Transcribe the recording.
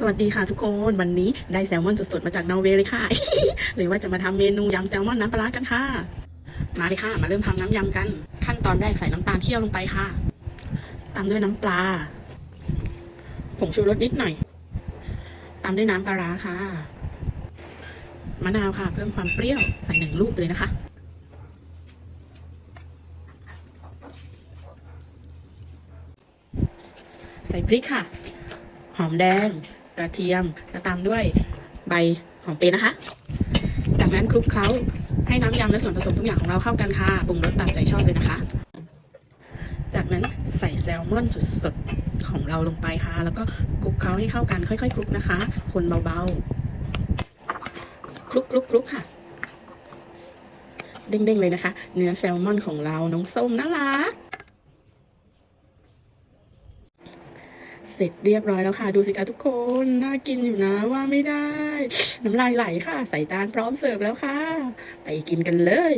สวัสดีค่ะทุกคนวันนี้ได้แซลมอนสดๆมาจากนอร์เวย์เลยค่ะหรือว่าจะมาทำเมนูยำแซลมอนน้ำปลากันค่ะ มาเลยค่ะ มาเริ่มทำน้ำยำกัน ขั้นตอนแรกใส่น้ำตาลเคี่ยวลงไปค่ะ ตามด้วยน้ำปลาผงชูรสนิดหน่อย ตามด้วยน้ำปลาค่ะ มะนาวค่ะ เพิ่มความเปรี้ยวใส่หนึ่งลูกเลยนะคะใส่พริกค่ะ หอมแดง กระเทียมแล้วตามด้วยใบหอมเปรย์นะคะ จากนั้นคลุกเคล้าให้น้ำยำและส่วนผสมทุกอย่างของเราเข้ากันค่ะปรุงรสตามใจชอบเลยนะคะ จากนั้นใส่แซลมอนสดๆของเราลงไปค่ะ แล้วก็คลุกเคล้าให้เข้ากันค่อยๆคลุกนะคะ คนเบาๆคลุกคลุกคลุกค่ะ เด้งๆเลยนะคะ เนื้อแซลมอนของเราน้องส้มน่ารัก เสร็จเรียบร้อยแล้วค่ะ ดูสิคะทุกคนน่ากินอยู่นะว่าไม่ได้ น้ำลายไหลค่ะ ใส่จานพร้อมเสิร์ฟแล้วค่ะ ไปกินกันเลย